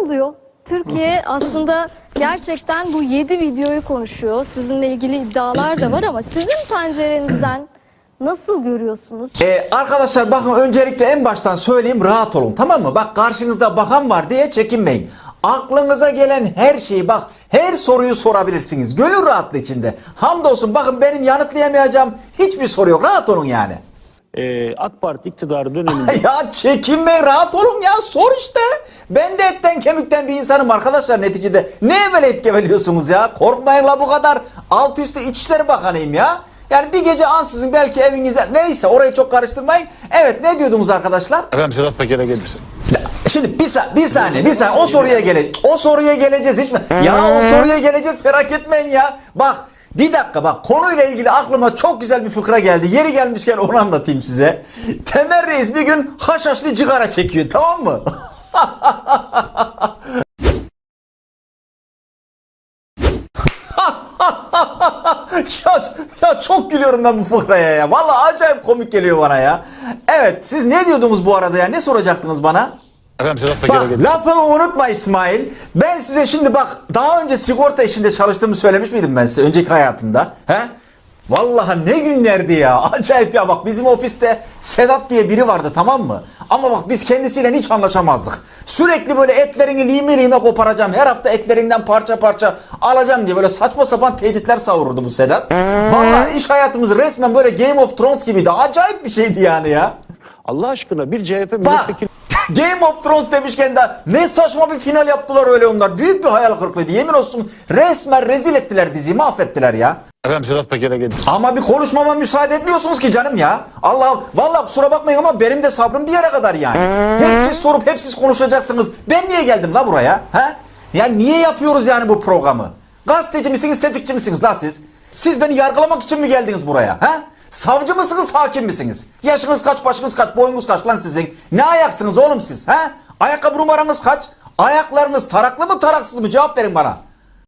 oluyor. Türkiye aslında gerçekten bu 7 videoyu konuşuyor. Sizinle ilgili iddialar da var ama sizin pencerenizden nasıl görüyorsunuz? Ee, arkadaşlar bakın öncelikle en baştan söyleyeyim rahat olun tamam mı? Bak karşınızda bakan var diye çekinmeyin. Aklınıza gelen her şeyi bak her soruyu sorabilirsiniz. Gönül rahatlığı içinde. Hamdolsun bakın benim yanıtlayamayacağım hiçbir soru yok. Rahat olun yani. Ee, AK Parti iktidarı döneminde ya çekinmeyin rahat olun ya sor işte. Ben de etten kemikten bir insanım arkadaşlar neticede. Ne böyle etki veriyorsunuz ya? Korkmayın la bu kadar. Alt üstü İçişleri Bakanıyım ya. Yani bir gece ansızın belki evinizde neyse orayı çok karıştırmayın. Evet ne diyordunuz arkadaşlar? Efendim Sedat Peker'e gelirsin. Şimdi bir, sa- bir saniye bir saniye o soruya gele o soruya geleceğiz hiç mi? Ya o soruya geleceğiz merak etmeyin ya. Bak bir dakika bak konuyla ilgili aklıma çok güzel bir fıkra geldi. Yeri gelmişken onu anlatayım size. Temel Reis bir gün haşhaşlı cigara çekiyor tamam mı? ya, ya çok gülüyorum ben bu fıkraya ya. Vallahi acayip komik geliyor bana ya. Evet siz ne diyordunuz bu arada ya? Ne soracaktınız bana? Efendim Bak lafımı unutma İsmail. Ben size şimdi bak daha önce sigorta işinde çalıştığımı söylemiş miydim ben size önceki hayatımda? He? Vallahi ne günlerdi ya. Acayip ya bak bizim ofiste Sedat diye biri vardı tamam mı? Ama bak biz kendisiyle hiç anlaşamazdık. Sürekli böyle etlerini lime lime koparacağım. Her hafta etlerinden parça parça alacağım diye böyle saçma sapan tehditler savururdu bu Sedat. Vallahi iş hayatımız resmen böyle Game of Thrones gibiydi. Acayip bir şeydi yani ya. Allah aşkına bir CHP milletvekili Game of Thrones demişken de ne saçma bir final yaptılar öyle onlar. Büyük bir hayal kırıklığıydı. Yemin olsun resmen rezil ettiler diziyi mahvettiler ya. Efendim Sedat Peker'e gelirsin. Ama bir konuşmama müsaade etmiyorsunuz ki canım ya. Allah vallahi kusura bakmayın ama benim de sabrım bir yere kadar yani. Hep siz sorup hep siz konuşacaksınız. Ben niye geldim la buraya? He? Ya niye yapıyoruz yani bu programı? Gazeteci misiniz, tetikçi misiniz la siz? Siz beni yargılamak için mi geldiniz buraya? He? Savcı mısınız, hakim misiniz? Yaşınız kaç, başınız kaç, boyunuz kaç lan sizin? Ne ayaksınız oğlum siz? He? Ayakkabı numaranız kaç? Ayaklarınız taraklı mı taraksız mı? Cevap verin bana.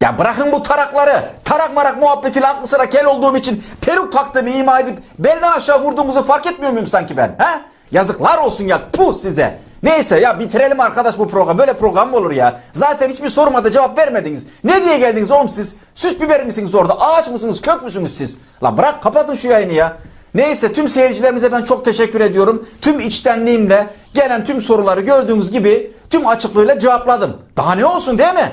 Ya bırakın bu tarakları. Tarak marak muhabbetiyle aklı sıra kel olduğum için peruk taktığımı ima edip belden aşağı vurduğumuzu fark etmiyor muyum sanki ben? He? Yazıklar olsun ya. Puh size. Neyse ya bitirelim arkadaş bu program. Böyle program mı olur ya? Zaten hiçbir soruma da cevap vermediniz. Ne diye geldiniz oğlum siz? Süs biber misiniz orada? Ağaç mısınız? Kök müsünüz siz? La bırak kapatın şu yayını ya. Neyse tüm seyircilerimize ben çok teşekkür ediyorum. Tüm içtenliğimle gelen tüm soruları gördüğünüz gibi tüm açıklığıyla cevapladım. Daha ne olsun değil mi?